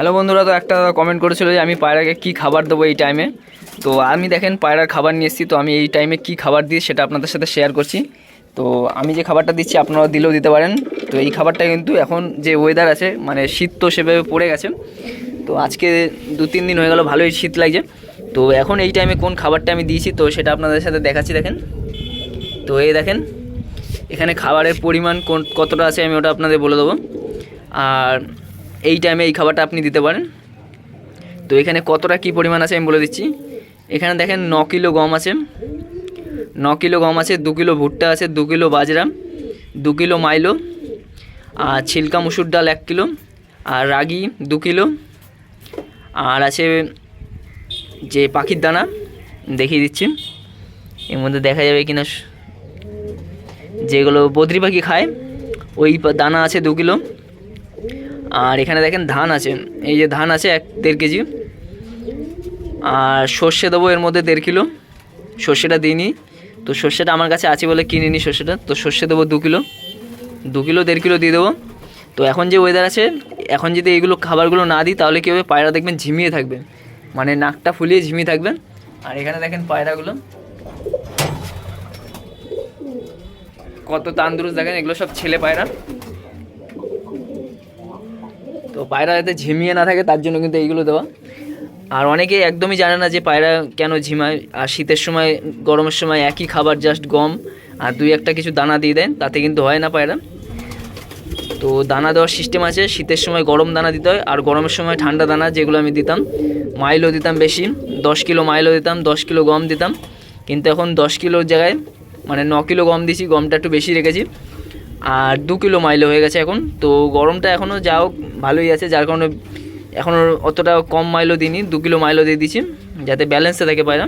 Hello বন্ধুরা, তো একটা কমেন্ট করেছিল যে আমি পায়রাকে কি খাবার দেবো এই টাইমে তো আমি দেখেন পায়রার খাবার নিয়ে এসেছি, তো আমি এই টাইমে কি খাবার দিই সেটা আপনাদের সাথে শেয়ার করছি। তো আমি যে খাবারটা দিচ্ছি আপনারা দিলেও দিতে পারেন। তো এই খাবারটা কিন্তু এখন যে ওয়েদার আছে মানে শীত তো সেভাবে পড়ে গেছে। তো আজকে দু তিন দিন হয়ে গেল, ভালোই শীত লাগছে। তো এখন এই টাইমে কোন খাবারটা আমি দিয়েছি, তো সেটা আপনাদের সাথে দেখাচ্ছি, দেখেন। তো এই দেখেন, এখানে খাবারের পরিমাণ কোন, কতটা আছে আমি ওটা আপনাদের বলে দেবো। আর এই টাইমে এই খাবারটা আপনি দিতে পারেন। তো এখানে কতটা কি পরিমাণ আছে আমি বলে দিচ্ছি। এখানে দেখেন ন কিলো গম আছে। ন কিলো গম আছে, দু কিলো ভুট্টা আছে, দু কিলো বাজরা, দু কিলো মাইলো, আর ছিলকা মুসুর ডাল এক কিলো, আর রাগি দু কিলো, আর আছে যে পাখির দানা, দেখিয়ে দিচ্ছি। এর মধ্যে দেখা যাবে কিনা যেগুলো বদ্রি পাখি খায়, ওই দানা আছে দু কিলো। আর এখানে দেখেন ধান আছে। এই যে ধান আছে এক, দেড় কেজি। আর সর্ষে দেবো এর মধ্যে দেড় কিলো। সর্ষেটা দিইনি। তো সর্ষেটা আমার কাছে আছে বলে কিনে নিই সর্ষেটা। তো সর্ষে দেবো দু কিলো। দু কিলো, দেড় কিলো দিয়ে দেবো। তো এখন যে ওয়েদার আছে, এখন যদি এইগুলো খাবারগুলো না দিই, তাহলে কী হবে? পায়রা দেখবেন ঝিমিয়ে থাকবে। মানে নাকটা ফুলিয়ে ঝিমিয়ে থাকবে। আর এখানে দেখেন পায়রাগুলো। কত তান্দুরুস্ত দেখেন, এগুলো সব ছেলে পায়রা। তো পায়রা যাতে ঝিমিয়ে না থাকে, তার জন্য কিন্তু এইগুলো দেওয়া। আর অনেকে একদমই জানে না যে পায়রা কেন ঝিমায়। আর শীতের সময়, গরমের সময় একই খাবার জাস্ট গম আর দুই একটা কিছু দানা দিয়ে দেন, তাতে কিন্তু হয় না পায়রা। তো দানা দেওয়ার সিস্টেম আছে, শীতের সময় গরম দানা দিতে হয়, আর গরমের সময় ঠান্ডা দানা যেগুলো আমি দিতাম, মাইলও দিতাম বেশি, দশ কিলো মাইলও দিতাম, দশ কিলো গম দিতাম। কিন্তু এখন দশ কিলোর জায়গায় মানে ন কিলো গম দিছি, গমটা একটু বেশি রেখেছি। আর দু কিলো মাইলও হয়ে গেছে এখন, তো গরমটা এখনও যা হোক ভালোই আছে, যার কারণে এখনও অতটা কম মাইলও দিইনি, দু কিলো মাইলো দিয়ে দিয়েছি, যাতে ব্যালেন্সে থাকে পায়রা।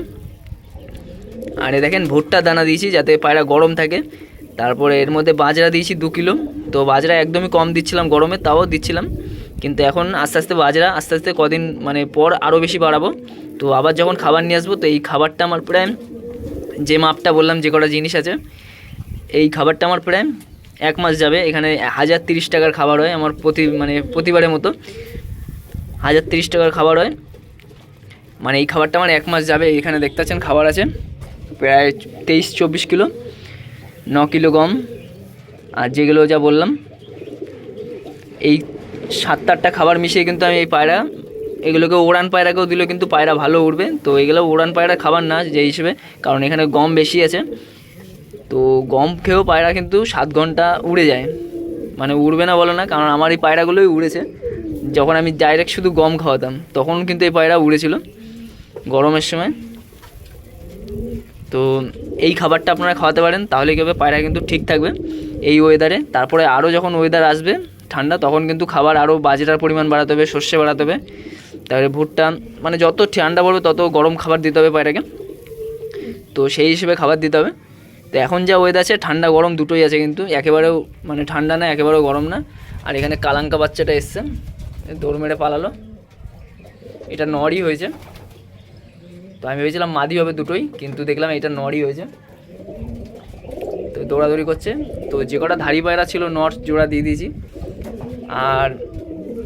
আর এ দেখেন, ভুট্টা দানা দিয়েছি, যাতে পায়রা গরম থাকে। তারপরে এর মধ্যে বাজরা দিয়েছি দু কিলো। তো বাজরা একদমই কম দিচ্ছিলাম গরমে, তাও দিচ্ছিলাম। কিন্তু এখন আস্তে আস্তে বাজরা, আস্তে আস্তে কদিন মানে পর আরও বেশি বাড়াবো। তো আবার যখন খাবার নিয়ে আসব, তো এই খাবারটা আমার প্রায় যে মাপটা বললাম, যে কটা জিনিস আছে, এই খাবারটা আমার প্রায় এক মাস যাবে। এখানে হাজার তিরিশ টাকার খাবার হয় আমার প্রতি মানে প্রতিবারের মতো। হাজার তিরিশ টাকার খাবার হয়। মানে এই খাবারটা আমার এক মাস যাবে। এখানে দেখতে পাচ্ছেন খাবার আছে। প্রায় তেইশ চব্বিশ কিলো। ন কিলো গম। আর যেগুলো যা বললাম, এই সাত আটটা খাবার মিশিয়ে কিন্তু আমি এই পায়রা, এগুলোকে ওড়ান পায়রাকেও দিলেও কিন্তু পায়রা ভালো উঠবে তো এগুলো ওড়ান পায়রা খাবার না যে হিসেবে। কারণ এখানে গম বেশি আছে। তো গম খেয়েও পায়রা কিন্তু সাত ঘণ্টা উড়ে যায়। মানে উড়বে না বলো না, কারণ আমার এই পায়রাগুলোই উড়েছে। যখন আমি ডাইরেক্ট শুধু গম খাওয়াতাম, তখন কিন্তু এই পায়রা উড়েছিল গরমের সময়। তো এই খাবারটা আপনারা খাওয়াতে পারেন, তাহলে কী হবে, পায়রা কিন্তু ঠিক থাকবে এই ওয়েদারে তারপরে আরও যখন ওয়েদার আসবে, ঠান্ডা, তখন কিন্তু খাবার আরও বাজেটার পরিমাণ বাড়াতে হবে, সর্ষে বাড়াতে হবে। তারপরে ভুট্টা মানে যত ঠান্ডা পড়বে, তত গরম খাবার দিতে হবে পায়রাকে। তো সেই হিসেবে খাবার দিতে হবে। তো এখন যা ওয়েদার আছে, ঠান্ডা গরম দুটোই আছে কিন্তু। একেবারেও মানে ঠান্ডা না, একেবারেও গরম না। আর এখানে কালাঙ্কা বাচ্চাটা এসছে। দৌড় মেরে পালালো। এটা নরই হয়েছে। তো আমি ভেবেছিলাম মাদি হবে দুটোই, কিন্তু দেখলাম এটা নরই হয়েছে। তো দৌড়াদৌড়ি করছে। তো যে কটা ধাড়ি পায়রা ছিল নর জোড়া দিয়ে দিয়েছি। আর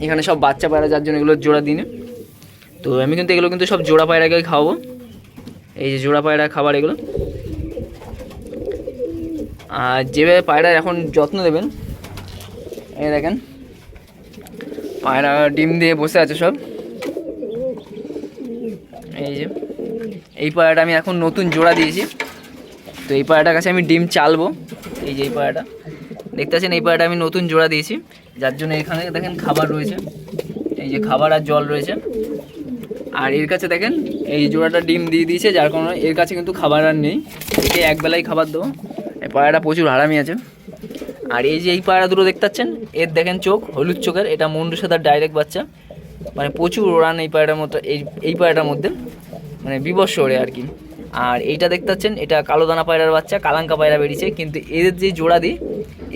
এখানে সব বাচ্চা পায়রা, যার জন্য এগুলো জোড়া দিনে তো আমি কিন্তু এগুলো কিন্তু সব জোড়া পায়রাকে খাওয়াবো। এই যে জোড়া পায়রা খাবার এগুলো। আর যেভাবে পায়রা এখন যত্ন দেবেন, এই দেখেন, পায়রা ডিম দিয়ে বসে আছে সব। এই যে, এই পায়রাটা আমি এখন নতুন জোড়া দিয়েছি। তো এই পায়রাটার কাছে আমি ডিম চালবো। এই যে এই পায়রাটা, দেখতে পাচ্ছেন, এই পায়রাটা আমি নতুন জোড়া দিয়েছি। যার জন্য এখানে দেখেন খাবার রয়েছে। এই যে খাবার আর জল রয়েছে। আর এর কাছে দেখেন, এই জোড়াটা ডিম দিয়ে দিয়েছে, যার কারণে এর কাছে কিন্তু খাবার আর নেই। একে একবেলাই খাবার দেবো। এই পায়রাটা প্রচুর হারামি আছে। আর এই যে এই পায়রা দুটো দেখতে পাচ্ছেন, এর দেখেন চোখ, হলুদ চোখের, এটা মুন্ডু সাদার ডাইরেক্ট বাচ্চা। মানে প্রচুর ওড়ান এই পায়রাটার মতো, এই এই পায়রাটার মধ্যে। মানে বিবর্ষ ওড়ে আর কি। আর এইটা দেখতে পাচ্ছেন, এটা কালো দানা পায়রার বাচ্চা, কালাঙ্কা পায়রা বেরিয়েছে, কিন্তু এদের যে জোড়া দিই,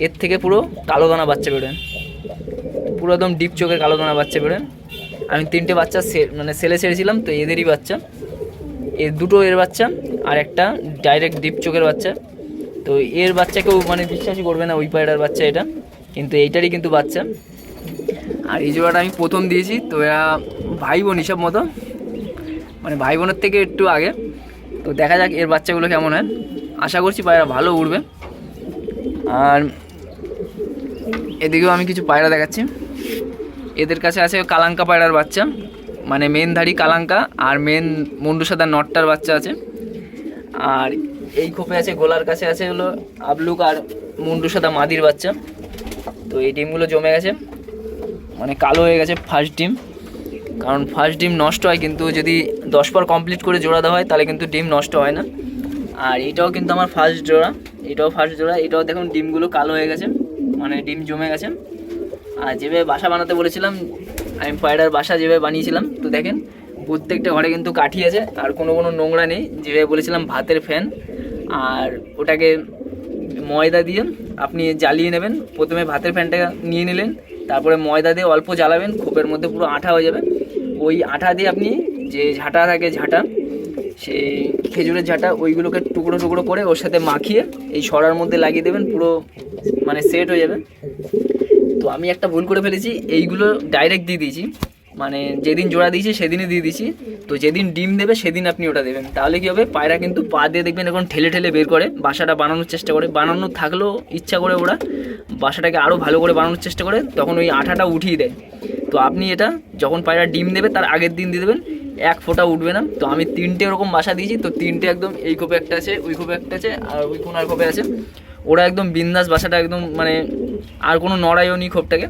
এর থেকে পুরো কালো দানা বাচ্চা বেরোয়। পুরো একদম ডিপ চোখের কালো দানা বাচ্চা বেরোয়। আমি তিনটে বাচ্চা মানে সেলে ছেড়েছিলাম, তো এদেরই বাচ্চা। এর দুটো এর বাচ্চা, আর একটা ডাইরেক্ট ডিপ চোখের বাচ্চা। তো এর বাচ্চাকেও মানে বিশ্বাসই করবে না, ওই পায়রার বাচ্চা এটা। কিন্তু এইটারই কিন্তু বাচ্চা। আর এই জোড়াটা আমি প্রথম দিয়েছি, তো এরা ভাই বোন হিসাব মতো। মানে ভাই বোনের থেকে একটু আগে। তো দেখা যাক এর বাচ্চাগুলো কেমন হয়। আশা করছি পায়রা ভালো উড়বে। আর এদিকেও আমি কিছু পায়রা দেখাচ্ছি। এদের কাছে আছে কালাঙ্কা পায়রার বাচ্চা। মানে মেনধারী কালাঙ্কা, আর মেন মুন্ডু সাদা নটটার বাচ্চা আছে। আর এই খোপে আছে, গোলার কাছে আছে হলো আবলুক আর মুন্ডু সাদা মাদির বাচ্চা। তো এই ডিমগুলো জমে গেছে। মানে কালো হয়ে গেছে ফার্স্ট ডিম। কারণ ফার্স্ট ডিম নষ্ট হয় কিন্তু যদি দশ পর কমপ্লিট করে জোড়া দেওয়া হয়, তাহলে কিন্তু ডিম নষ্ট হয় না। আর এটাও কিন্তু আমার ফার্স্ট জোড়া। এটাও ফার্স্ট জোড়া। এটাও দেখুন ডিমগুলো কালো হয়ে গেছে। মানে ডিম জমে গেছে। আর যেভাবে বাসা বানাতে বলেছিলাম, আমি পায়রার বাসা যেভাবে বানিয়েছিলাম, তো দেখেন প্রত্যেকটা ঘরে কিন্তু কাঠি আছে। আর কোনো কোনো নোংরা নেই। যেভাবে বলেছিলাম, ভাতের ফ্যান আর ওটাকে ময়দা দিয়ে আপনি জ্বালিয়ে নেবেন। প্রথমে ভাতের ফ্যানটা নিয়ে নিলেন, তারপরে ময়দা দিয়ে অল্প জ্বালাবেন, খোপের মধ্যে পুরো আঠা হয়ে যাবে। ওই আঠা দিয়ে আপনি যে ঝাঁটা থাকে ঝাঁটা, সেই খেজুরের ঝাঁটা, ওইগুলোকে টুকরো টুকরো করে ওর সাথে মাখিয়ে এই সরার মধ্যে লাগিয়ে দেবেন, পুরো মানে সেট হয়ে যাবে। তো আমি একটা ভুল করে ফেলেছি, এইগুলো ডাইরেক্ট দিয়ে দিয়েছি। মানে যেদিন জোড়া দিয়েছি, সেদিনই দিয়ে দিয়েছি। তো যেদিন ডিম দেবে, সেদিন আপনি ওটা দেবেন। তাহলে কী হবে? পায়রা কিন্তু পা দিয়ে দেখবেন এখন ঠেলে ঠেলে বের করে, বাসাটা বানানোর চেষ্টা করে। বানানো থাকলেও ইচ্ছা করে ওরা। বাসাটাকে আরও ভালো করে বানানোর চেষ্টা করে, তখন ওই আঠাটা উঠিয়ে দেয়। তো আপনি এটা যখন পায়রা ডিম দেবে, তার আগের দিন দিয়ে দেবেন। এক ফোঁটা উঠবে না। তো আমি তিনটে এরকম বাসা দিয়েছি, তো তিনটে একদম এই কোপে একটা আছে, ওই খোপে একটা আছে, আর ওই কোনার খোপে আছে। ওরা একদম বিন্দাস বাসাটা একদম মানে আর কোনো নড়াইও নি খোপটাকে।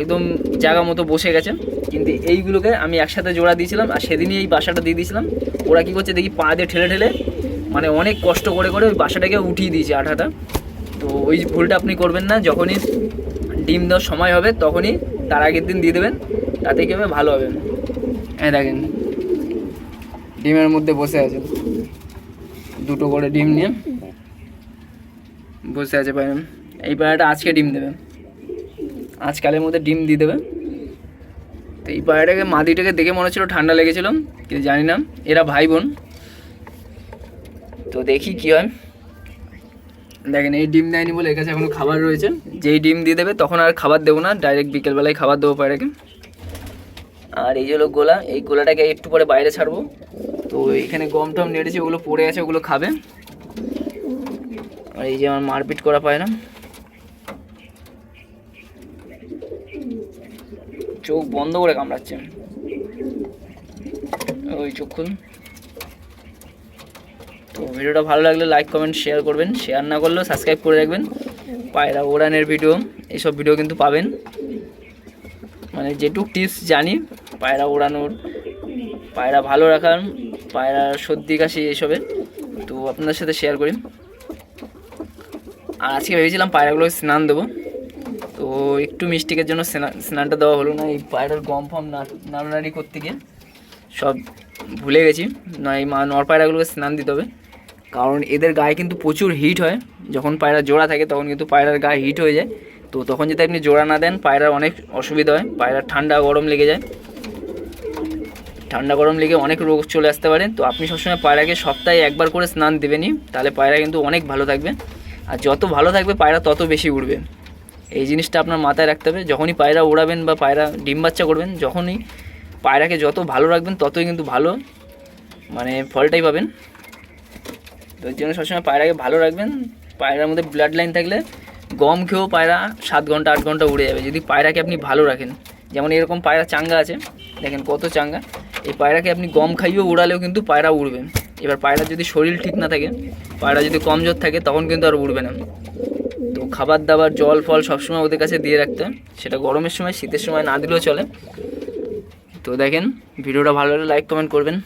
একদম জায়গা মতো বসে গেছে। কিন্তু এইগুলোকে আমি একসাথে জোড়া দিয়েছিলাম আর সেদিনই এই বাসাটা দিয়ে দিয়েছিলাম। ওরা কী করছে দেখি পা দিয়ে ঠেলে ঠেলে মানে অনেক কষ্ট করে করে ওই বাসাটাকে উঠিয়ে দিয়েছে আঠাটা। তো ওই ভুলটা আপনি করবেন না, যখনই ডিম দেওয়ার সময় হবে তখনই তার আগের দিন দিয়ে দেবেন, তাতে কী হবে? ভালো হবে। হ্যাঁ দেখেন, ডিমের মধ্যে বসে আছে। দুটো করে ডিম নিয়ে বসে আছে পায়রা এই পায়রাটা আজকে ডিম দেবে। আজকালের মধ্যে ডিম দিয়ে দেবে। তো এই পায়রাটাকে মাদিটাকে দেখে মনে হচ্ছিল ঠান্ডা লেগেছিল, কিন্তু জানি না, এরা ভাই বোন। তো দেখি কি হয়। দেখেন, এই ডিম দেয়নি বলে এর কাছে এখনও খাবার রয়েছে। যেই ডিম দিয়ে দেবে, তখন আর খাবার দেবো না ডাইরেক্ট বিকেলবেলায় খাবার দেবো পায়রাকে আর এই যে হলো গোলা, এই গোলাটাকে একটু পরে বাইরে ছাড়বো। তো এখানে গম টম নেড়েছে, ওগুলো পড়ে আছে, ওগুলো খাবে। আর এই যে আমার মারপিট করা পায় না চোখ বন্ধ করে কামড়াচ্ছে। ওই চোখ তো ভিডিওটা ভালো লাগলে লাইক কমেন্ট শেয়ার করবেন। শেয়ার না করলেও সাবস্ক্রাইব করে রাখবেন। পায়রা ওড়ানের ভিডিও এইসব ভিডিও কিন্তু পাবেন। মানে যেটুক টিপস জানি, পায়রা ওড়ানোর, পায়রা ভালো রাখার, পায়রা সর্দি, কাশি এইসবের তো আপনাদের সাথে শেয়ার করি। আর আজকে ভেবেছিলাম পায়রাগুলোকে স্নান দেবো। তো একটু মিস্টেকের জন্য স্না- স্নানটা দেওয়া হলো না, এই পায়রার গম ফম নাড়ানাড়ি করতে গিয়ে সব ভুলে গেছি। না, এই মা নর পায়রাগুলোকে স্নান দিতে হবে। কারণ এদের গায়ে কিন্তু প্রচুর হিট হয়। যখন পায়রা জোড়া থাকে, তখন কিন্তু পায়রার গায়ে হিট হয়ে যায়। তো তখন যদি আপনি জোড়া না দেন, পায়রার অনেক অসুবিধা হয়। পায়রার ঠান্ডা গরম লেগে যায়। ঠান্ডা গরম লেগে অনেক রোগ চলে আসতে পারে। তো আপনি সবসময় পায়রাকে সপ্তাহে একবার করে স্নান দেবেনই। তাহলে পায়রা কিন্তু অনেক ভালো থাকবে। আর যত ভালো থাকবে, পায়রা তত বেশি উড়বে। এই জিনিসটা আপনার মাথায় রাখতে হবে। যখনই পায়রা ওড়াবেন বা পায়রা ডিম বাচ্চা করবেন, যখনই পায়রাকে যত ভালো রাখবেন, ততই কিন্তু ভালো মানে ফলটাই পাবেন। তো এর জন্য সবসময় পায়রাকে ভালো রাখবেন। পায়রার মধ্যে ব্লাড লাইন থাকলে গম খেয়েও পায়রা সাত ঘণ্টা, আট ঘণ্টা উড়ে যাবে। যদি পায়রাকে আপনি ভালো রাখেন, যেমন এরকম পায়রা চাঙ্গা আছে, দেখেন কত চাঙ্গা। এই পায়রাকে আপনি গম খাইয়েও উড়ালেও কিন্তু পায়রা উড়বে। এবার পায়রা যদি শরীর ঠিক না থাকে, পায়রা যদি কমজোর থাকে, তখন কিন্তু আর উড়বে না। খাবার দাবার জল ফল সবসময় ওদের কাছে দিয়ে রাখতে হয়। সেটা গরমের সময়, শীতের সময় না দিলেও চলে তো দেখেন, ভিডিওটা ভালো লাগলে লাইক কমেন্ট করবেন